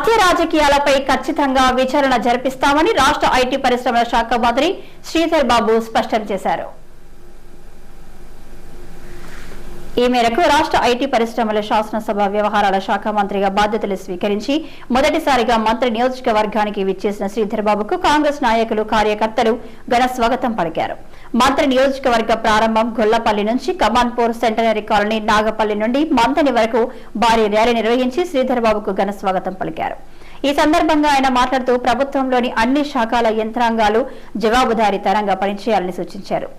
హత్య రాజకీయాలపై ఖచ్చితంగా విచారణ జరిపిస్తామని రాష్ట్ర ఐటీ పరిశ్రమల శాఖ మంత్రి శ్రీధర్ బాబు స్పష్టం చేశారు. ఈ మేరకు రాష్ట్ర ఐటీ పరిశ్రమల శాసనసభ వ్యవహారాల శాఖ మంత్రిగా బాధ్యతలు స్వీకరించి మొదటిసారిగా మంత్రి నియోజకవర్గానికి విచ్చేసిన శ్రీధర్బాబుకు కాంగ్రెస్ నాయకులు కార్యకర్తలు ఘన స్వాగతం పలికారు. మంత్రి నియోజకవర్గ ప్రారంభం గొల్లపల్లి నుంచి కమాన్పూర్ సెంటనరీ కాలనీ నాగపల్లి నుండి మంతని వరకు భారీ ర్యాలీ నిర్వహించి శ్రీధర్బాబుకు ఘన స్వాగతం పలికారు. ఈ సందర్భంగా ఆయన మాట్లాడుతూ ప్రభుత్వంలోని అన్ని శాఖల యంత్రాంగాలు జవాబుదారీతనంగా పనిచేయాలని సూచించారు.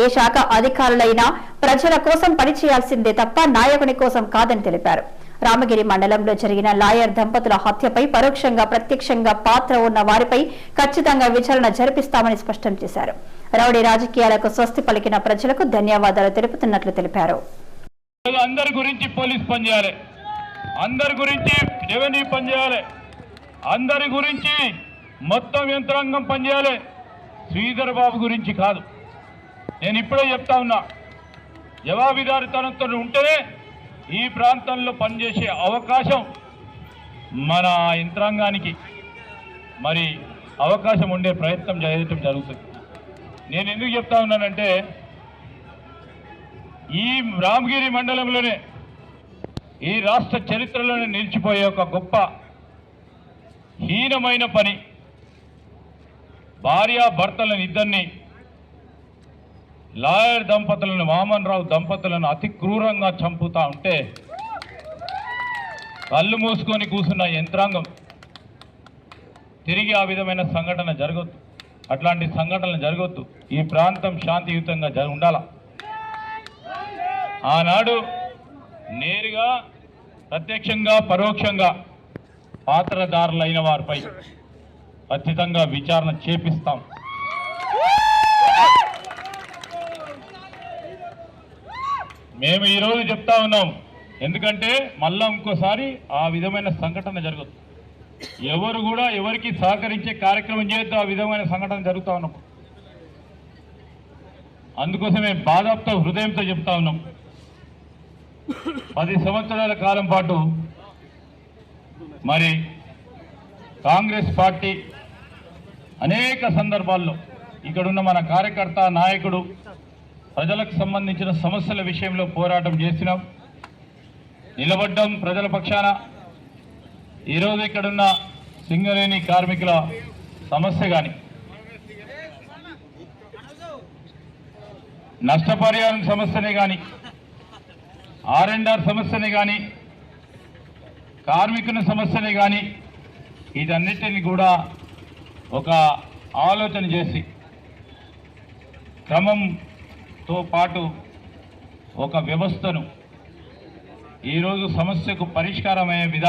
ఏ శాఖ అధికారులైనా ప్రజల కోసం పనిచేయాల్సిందే తప్ప నాయకుని కోసం కాదని తెలిపారు. రామగిరి మండలంలో జరిగిన లాయర్ దంపతుల హత్యపై పరోక్షంగా ప్రత్యక్షంగా పాత్ర ఉన్న వారిపై ఖచ్చితంగా విచారణ జరిపిస్తామని స్పష్టం చేశారు. రౌడీ రాజకీయాలకు స్వస్తి పలికిన ప్రజలకు ధన్యవాదాలు తెలుపుతున్నట్లు తెలిపారు. అందరి గురించి పోలీస్ పనిచేయాలి అందరి గురించి రెవెన్యూ పనిచేయాలి అందరి గురించి మొత్తం యంత్రాంగం పనిచేయాలి శ్రీధర్ బాబు గురించి కాదు. నేను ఇప్పుడే చెప్తా ఉన్నా. జవాబిదారితనంతో ఉంటేనే ఈ ప్రాంతంలో పనిచేసే అవకాశం మన యంత్రాంగానికి మరి అవకాశం ఉండే ప్రయత్నం చేయటం జరుగుతుంది. నేను ఎందుకు చెప్తా ఉన్నానంటే ఈ రామగిరి మండలంలోనే ఈ రాష్ట్ర చరిత్రలోనే నిలిచిపోయే ఒక గొప్ప హీనమైన పని భార్య భర్తలను ఇద్దరిని లాయర్ దంపతులను వామన్ రావు దంపతులను అతి క్రూరంగా చంపుతా ఉంటే కళ్ళు మూసుకొని కూర్చున్న యంత్రాంగం తిరిగి ఆ విధమైన సంఘటన జరగొద్దు. అట్లాంటి సంఘటనలు జరగొద్దు. ఈ ప్రాంతం శాంతియుతంగా జర ఉండాల. ఆనాడు నేరుగా ప్రత్యక్షంగా పరోక్షంగా పాత్రదారులైన వారిపై ఖచ్చితంగా విచారణ చేపిస్తాం. మేము ఈరోజు చెప్తా ఉన్నాం. ఎందుకంటే మళ్ళా ఇంకోసారి ఆ విధమైన సంఘటన జరగదు. ఎవరు కూడా ఎవరికి సహకరించే కార్యక్రమం చేయొద్దు ఆ విధమైన సంఘటన జరుగుతూ ఉన్నాం అందుకోసమే బాధాప్తో హృదయంతో చెప్తా ఉన్నాం. పది సంవత్సరాల కాలం పాటు మరి కాంగ్రెస్ పార్టీ అనేక సందర్భాల్లో ఇక్కడున్న మన కార్యకర్త నాయకుడు ప్రజలకు సంబంధించిన సమస్యల విషయంలో పోరాటం చేసినాం. నిలబడ్డం ప్రజల పక్షాన. ఈరోజు ఇక్కడున్న సింగరేణి కార్మికుల సమస్య కానీ నష్టపరిహారం సమస్యనే కానీ ఆర్ అండ్ ఆర్ సమస్యనే కానీ కార్మికుని సమస్యనే కానీ వీటన్నిటిని కూడా ఒక ఆలోచన చేసి క్రమం తో పాటు ఒక వ్యవస్థను ఈరోజు సమస్యకు పరిష్కారమయ్యే విధానం